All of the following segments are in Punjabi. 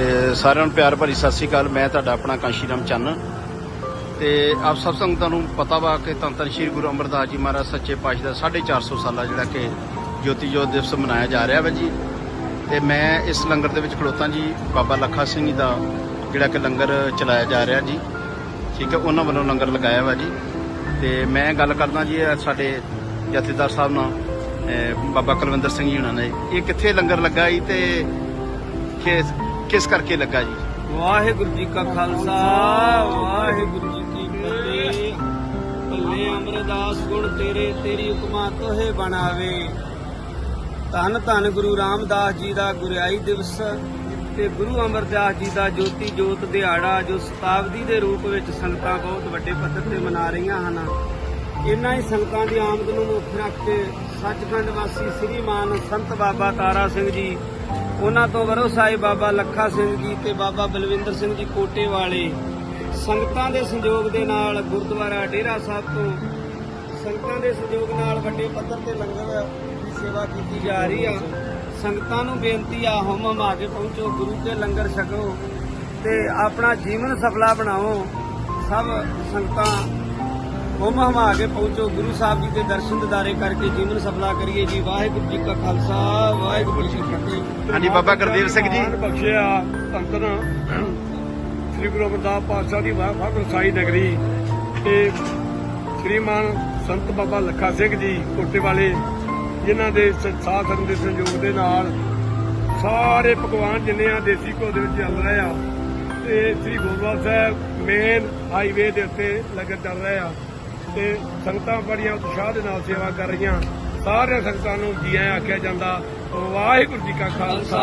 ਤੇ ਸਾਰਿਆਂ ਨੂੰ ਪਿਆਰ ਭਰੀ ਸਤਿ ਸ੍ਰੀ ਅਕਾਲ। ਮੈਂ ਤੁਹਾਡਾ ਆਪਣਾ ਕਾਂਸ਼ੀਰਾਮ ਚੰਨ। ਤੇ ਆਪ ਸਭ ਸੰਗਤਾਂ ਨੂੰ ਪਤਾ ਵਾ ਕਿ ਧੰਨ ਧੰਨ ਸ੍ਰੀ ਗੁਰੂ ਅਮਰਦਾਸ ਜੀ ਮਹਾਰਾਜ ਸੱਚੇ ਪਾਤਸ਼ਾਹ ਦਾ 450 ਸਾਲਾ ਜਿਹੜਾ ਕਿ ਜੋਤੀ ਜੋਤ ਦਿਵਸ ਮਨਾਇਆ ਜਾ ਰਿਹਾ ਵਾ ਜੀ। ਤੇ ਮੈਂ ਇਸ ਲੰਗਰ ਦੇ ਵਿੱਚ ਖਲੋਤਾ ਜੀ, ਬਾਬਾ ਲੱਖਾ ਸਿੰਘ ਜੀ ਦਾ ਜਿਹੜਾ ਕਿ ਲੰਗਰ ਚਲਾਇਆ ਜਾ ਰਿਹਾ ਜੀ। ਠੀਕ ਹੈ, ਉਹਨਾਂ ਵੱਲੋਂ ਲੰਗਰ ਲਗਾਇਆ ਵਾ ਜੀ। ਤੇ ਮੈਂ ਗੱਲ ਕਰਦਾ ਜੀ ਸਾਡੇ ਜਥੇਦਾਰ ਸਾਹਿਬ ਨਾਲ ਬਾਬਾ ਕੁਲਵਿੰਦਰ ਸਿੰਘ ਜੀ ਹੁਣਾਂ ਨੇ। ਇਹ ਕਿੱਥੇ ਲੰਗਰ ਲੱਗਾ ਜੀ ਤੇ ਕਿਸ ਕਿਸ ਕਰਕੇ ਲੱਗਾ ਜੀ? ਵਾਹਿਗੁਰੂ ਜੀ ਕਾ ਖਾਲਸਾ, ਵਾਹਿਗੁਰੂ ਜੀ ਕੀ ਫਤਿਹ। ਭੱਲੇ ਅਮਰਦਾਸ ਗੁਣ ਤੇਰੇ, ਤੇਰੀ ਹੁਕਮਾ ਤੋਹੇ ਬਣਾਵੇ। ਧੰਨ ਧੰਨ ਗੁਰੂ ਰਾਮਦਾਸ ਜੀ ਦਾ ਗੁਰਿਆਈ ਦਿਵਸ ਤੇ ਗੁਰੂ ਅਮਰਦਾਸ ਜੀ ਦਾ ਜੋਤੀ ਜੋਤ ਦਿਹਾੜਾ, ਜੋ ਸ਼ਤਾਬਦੀ ਦੇ ਰੂਪ ਵਿੱਚ ਸੰਗਤਾਂ ਬਹੁਤ ਵੱਡੇ ਪੱਧਰ ਤੇ ਮਨਾ ਰਹੀਆਂ ਹਨ। ਇਨ੍ਹਾਂ ਹੀ ਸੰਗਤਾਂ ਦੀ ਆਮਦ ਨੂੰ ਮੁੱਖ ਰੱਖ ਕੇ ਸੱਚਖੰਡ ਵਾਸੀ ਸ੍ਰੀ ਮਾਨ ਸੰਤ ਬਾਬਾ ਤਾਰਾ ਸਿੰਘ ਜੀ ਉਹਨਾਂ ਤੋਂ ਵਰੋ ਸਾਹਿਬ ਬਾਬਾ ਲੱਖਾ ਸਿੰਘ ਜੀ ਤੇ ਬਾਬਾ ਬਲਵਿੰਦਰ ਸਿੰਘ ਜੀ ਕੋਟੇ ਵਾਲੇ। ਸੰਗਤਾਂ ਦੇ ਸਹਿਯੋਗ ਦੇ ਨਾਲ ਗੁਰਦੁਆਰਾ ਡੇਰਾ ਸਾਹਿਬ ਤੋਂ ਸੰਗਤਾਂ ਦੇ ਸਹਿਯੋਗ ਨਾਲ ਵੱਡੇ ਪੱਧਰ ਤੇ ਲੰਗਰ ਦੀ ਸੇਵਾ ਕੀਤੀ ਜਾ ਰਹੀ ਆ। ਸੰਗਤਾਂ ਨੂੰ ਬੇਨਤੀ ਆ ਹਮ ਹਮਾ ਕੇ ਪਹੁੰਚੋ, ਗੁਰੂ ਕੇ ਲੰਗਰ ਛਕੋ ਤੇ ਆਪਣਾ ਜੀਵਨ ਸਫਲਾ ਬਣਾਓ। ਸਭ ਸੰਗਤਾਂ ਹਮ ਹਮ ਆ ਕੇ ਪਹੁੰਚੋ ਗੁਰੂ ਸਾਹਿਬ ਜੀ ਦੇ ਦਰਸ਼ਨ ਦਿਦਾਰੇ ਕਰਕੇ ਜੀਵਨ ਸਫਲਾ ਕਰੀਏ ਜੀ। ਵਾਹਿਗੁਰੂ ਜੀ ਕਾ ਖਾਲਸਾ ਵਾਹਿਗੁਰੂ ਜੀ ਕੀ ਫਤਿਹ। ਹਾਂਜੀ ਬਾਬਾ ਗੁਰਦੇਵ ਸਿੰਘ ਜੀ। ਬਖਸ਼ਿਆ ਧੰਨ ਸ੍ਰੀ ਗੁਰੂ ਅਮਰਦਾਸ ਪਾਤਸ਼ਾਹ ਦੀ ਵਾਹਿਗੁਰੂ ਸਾਈ ਨਗਰੀ ਤੇ ਸ੍ਰੀਮਾਨ ਸੰਤ ਬਾਬਾ ਲੱਖਾ ਸਿੰਘ ਜੀ ਕੋਟੇ ਵਾਲੇ ਜਿਨ੍ਹਾਂ ਦੇ ਸਾਥ ਸੰਗ ਦੇ ਸੰਯੋਗ ਦੇ ਨਾਲ ਸਾਰੇ ਪਕਵਾਨ ਜਿੰਨੇ ਆ ਦੇਸੀ ਘਿਓ ਦੇ ਵਿੱਚ ਚੱਲ ਰਹੇ ਆ। ਤੇ ਸ੍ਰੀ ਗੋਬਿੰਦ ਸਾਹਿਬ ਮੇਨ ਹਾਈਵੇ ਦੇ ਉੱਤੇ ਲੰਗਰ ਚੱਲ ਰਿਹਾ ਆ। ਤੇ ਸੰਗਤਾਂ ਬੜੀਆਂ ਉਤਸ਼ਾਹ ਦੇ ਨਾਲ ਸੇਵਾ ਕਰ ਰਹੀਆਂ। ਸਾਰੀਆਂ ਸੰਗਤਾਂ ਨੂੰ ਜੀ ਆਇਆਂ ਆਖਿਆ ਜਾਂਦਾ, ਵਾਹਿਗੁਰੂ ਜੀ ਕਾ ਖਾਲਸਾ।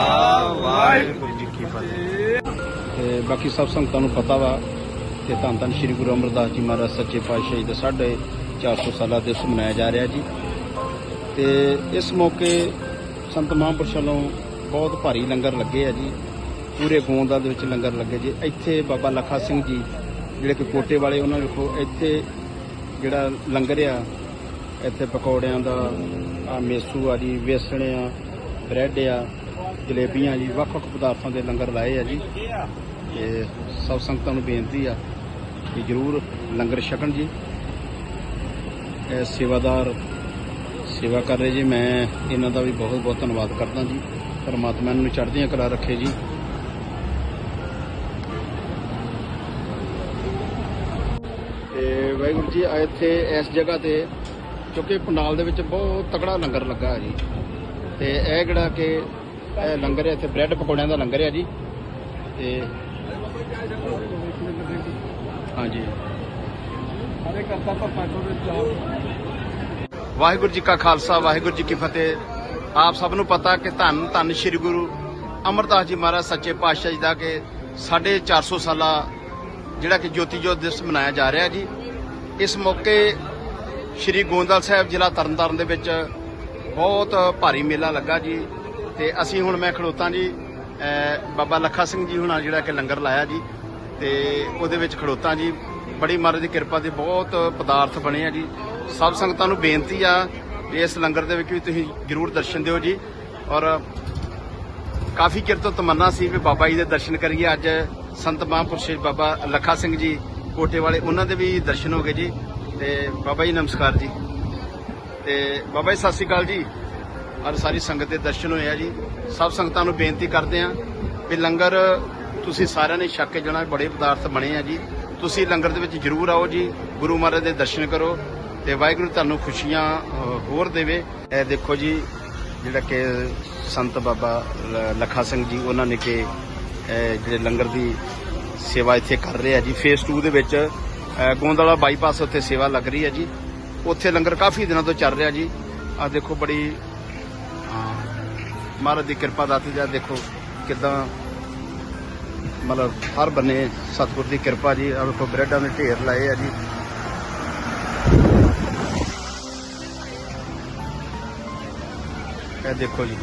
ਵਾਹਿਗੁਰੂ ਜੀ ਕੀ ਫਤਿਹ। ਬਾਕੀ ਸਭ ਸੰਗਤਾਂ ਨੂੰ ਪਤਾ ਵਾ ਕਿ ਧੰਨ ਧੰਨ ਸ੍ਰੀ ਗੁਰੂ ਅਮਰਦਾਸ ਜੀ ਮਹਾਰਾਜ ਸੱਚੇ ਪਾਤਸ਼ਾਹ ਜੀ ਦਾ ਸਾਢੇ 400 ਸਾਲਾ ਦਿਵਸ ਮਨਾਇਆ ਜਾ ਰਿਹਾ ਜੀ। ਤੇ ਇਸ ਮੌਕੇ ਸੰਤ ਮਹਾਂਪੁਰਸ਼ ਵੱਲੋਂ ਬਹੁਤ ਭਾਰੀ ਲੰਗਰ ਲੱਗੇ ਆ ਜੀ। ਪੂਰੇ ਗੋਂਦਾ ਦੇ ਵਿੱਚ ਲੰਗਰ ਲੱਗੇ ਜੀ। ਇੱਥੇ ਬਾਬਾ ਲੱਖਾ ਸਿੰਘ ਜੀ, ਜਿਹੜੇ ਕਿ ਕੋਟੇ ਵਾਲੇ, ਉਹਨਾਂ ਵੇਖੋ ਇੱਥੇ ਜਿਹੜਾ ਲੰਗਰ ਆ, ਇੱਥੇ ਪਕੌੜਿਆਂ ਦਾ, ਆ ਮੇਸੂ ਆ ਜੀ, ਵੇਸਣ ਆ, ਬ੍ਰੈਡ ਆ, ਜਲੇਬੀਆਂ ਜੀ ਵੱਖ ਵੱਖ ਪਦਾਰਥਾਂ ਦੇ ਲੰਗਰ ਲਾਏ ਆ ਜੀ। ਤੇ ਸਭ ਸੰਗਤਾਂ ਨੂੰ ਬੇਨਤੀ ਆ ਕਿ ਜਰੂਰ ਲੰਗਰ ਛਕਣ ਜੀ। ਇਹ ਸੇਵਾਦਾਰ ਸੇਵਾ ਕਰ ਰਹੇ ਜੀ। ਮੈਂ ਇਹਨਾਂ ਦਾ ਵੀ ਬਹੁਤ ਬਹੁਤ ਧੰਨਵਾਦ ਕਰਦਾ ਜੀ। ਪਰਮਾਤਮਾ ਇਹਨਾਂ ਨੂੰ ਚੜ੍ਹਦੀਆਂ ਕਲਾ ਰੱਖੇ ਜੀ ਤੇ ਵਾਹਿਗੁਰੂ ਜੀ ਇੱਥੇ ਇਸ ਜਗ੍ਹਾ ਤੇ ਕਿਉਂਕਿ ਪੰਡਾਲ ਦੇ ਵਿੱਚ ਬਹੁਤ ਤਕੜਾ ਲੰਗਰ ਲੱਗਾ ਹੈ ਜੀ। ਤੇ ਇਹ ਜਿਹੜਾ ਕਿ ਇਹ ਲੰਗਰ ਹੈ, ਇੱਥੇ ਬ੍ਰੈਡ ਪਕੌੜਿਆਂ ਦਾ ਲੰਗਰ ਹੈ ਜੀ। ਤੇ ਹਾਂਜੀ। ਸਾਰੇ ਕਰਤਾ ਭੱਪਾ ਤੋਂ ਚਾਰ ਵਾਹਿਗੁਰੂ ਜੀ ਕਾ ਖਾਲਸਾ, ਵਾਹਿਗੁਰੂ ਜੀ ਕੀ ਫਤਿਹ। ਆਪ ਸਭ ਨੂੰ ਪਤਾ ਕਿ ਧੰਨ ਧੰਨ ਸ੍ਰੀ ਗੁਰੂ ਅਮਰਦਾਸ ਜੀ ਮਹਾਰਾਜ, ਸੱਚੇ ਪਾਤਸ਼ਾਹ ਜੀ ਦਾ ਕਿ 450 ਸਾਲਾ ਜਿਹੜਾ ਕਿ ਜੋਤੀ ਜੋਤ ਦਿਵਸ ਮਨਾਇਆ ਜਾ ਰਿਹਾ ਜੀ। ਇਸ ਮੌਕੇ ਸ੍ਰੀ ਗੋਂਦਲ ਸਾਹਿਬ ਜ਼ਿਲ੍ਹਾ ਤਰਨਤਾਰਨ ਦੇ ਵਿੱਚ ਬਹੁਤ ਭਾਰੀ ਮੇਲਾ ਲੱਗਾ ਜੀ ਤੇ ਅਸੀਂ ਹੁਣ ਮੈਂ ਖੜੋਤਾ ਜੀ ਬਾਬਾ ਲੱਖਾ ਸਿੰਘ ਜੀ ਹੁਣਾਂ ਜਿਹੜਾ ਕਿ ਲੰਗਰ ਲਾਇਆ ਜੀ ਤੇ ਉਹਦੇ ਵਿੱਚ ਖੜੋਤਾ ਜੀ। ਬੜੀ ਮਹਾਰਾਜ ਦੀ ਕਿਰਪਾ ਤੇ ਬਹੁਤ ਪਦਾਰਥ ਬਣੇ ਆ ਜੀ। ਸਭ ਸੰਗਤਾਂ ਨੂੰ ਬੇਨਤੀ ਆ ਵੀ ਇਸ ਲੰਗਰ ਦੇ ਵਿੱਚ ਵੀ ਤੁਸੀਂ ਜਰੂਰ ਦਰਸ਼ਨ ਦਿਓ ਜੀ। ਔਰ ਕਾਫੀ ਚਿਰ ਤੋਂ ਤਮੰਨਾ ਸੀ ਵੀ ਬਾਬਾ ਜੀ ਦੇ ਦਰਸ਼ਨ ਕਰੀਏ। ਅੱਜ ਸੰਤ ਮਹਾਂਪੁਰਸ਼ ਬਾਬਾ ਲੱਖਾ ਸਿੰਘ ਜੀ ਕੋਟੇ ਵਾਲੇ, ਉਹਨਾਂ ਦੇ ਵੀ ਦਰਸ਼ਨ ਹੋ ਗਏ ਜੀ। ਤੇ ਬਾਬਾ ਜੀ, ਨਮਸਕਾਰ ਜੀ। ਤੇ ਬਾਬਾ ਜੀ, ਸਤਿ ਸ਼੍ਰੀ ਅਕਾਲ ਜੀ। ਅੱਜ ਸਾਰੀ ਸੰਗਤ ਦੇ ਦਰਸ਼ਨ ਹੋਏ ਆ ਜੀ। ਸਭ ਸੰਗਤਾਂ ਨੂੰ ਬੇਨਤੀ ਕਰਦੇ ਆ ਵੀ ਲੰਗਰ ਤੁਸੀਂ ਸਾਰਿਆਂ ਨੇ ਛੱਕ ਕੇ ਜਾਣਾ, ਬੜੇ ਪਦਾਰਥ ਬਣੇ ਆ ਜੀ। ਤੁਸੀਂ ਲੰਗਰ ਦੇ ਵਿੱਚ ਜਰੂਰ ਆਓ ਜੀ। ਗੁਰੂ ਮਹਾਰਾਜ ਦੇ ਦਰਸ਼ਨ ਕਰੋ ਤੇ ਵਾਹਿਗੁਰੂ ਤੁਹਾਨੂੰ ਖੁਸ਼ੀਆਂ ਹੋਰ ਦੇਵੇ। ਇਹ ਦੇਖੋ ਜੀ, ਜਿਹੜਾ ਕਿ ਸੰਤ ਬਾਬਾ ਲ- ਲੱਖਾ ਸਿੰਘ ਜੀ, ਉਹਨਾਂ ਨੇ ਕਿ ਜਿਹੜੇ ਲੰਗਰ ਦੀ ਸੇਵਾ ਇੱਥੇ ਕਰ ਰਹੇ ਆ ਜੀ। ਫੇਸ 2 ਦੇ ਵਿੱਚ ਅ, ਬਾਈਪਾਸ ਉੱਤੇ ਸੇਵਾ ਲੱਗ ਰਹੀ ਹੈ ਜੀ। ਉੱਥੇ ਲੰਗਰ ਕਾਫੀ ਦਿਨਾਂ ਤੋਂ ਚੱਲ ਰਿਹਾ ਜੀ। ਆ ਦੇਖੋ ਬੜੀ ਮਹਾਰਾਜ ਦੀ ਕਿਰਪਾ ਦਾਤੀ ਜੀ ਦੇਖੋ ਕਿਦਾਂ ਮਤਲਬ ਹਰ ਬੰਨੇ ਸਤਿਗੁਰ ਦੀ ਕਿਰਪਾ ਜੀ। ਆ ਵੇਖੋ ਬ੍ਰੈਡਾਂ ਦੇ ਢੇਰ ਲਾਏ ਆ ਜੀ। ਇਹ ਦੇਖੋ ਜੀ।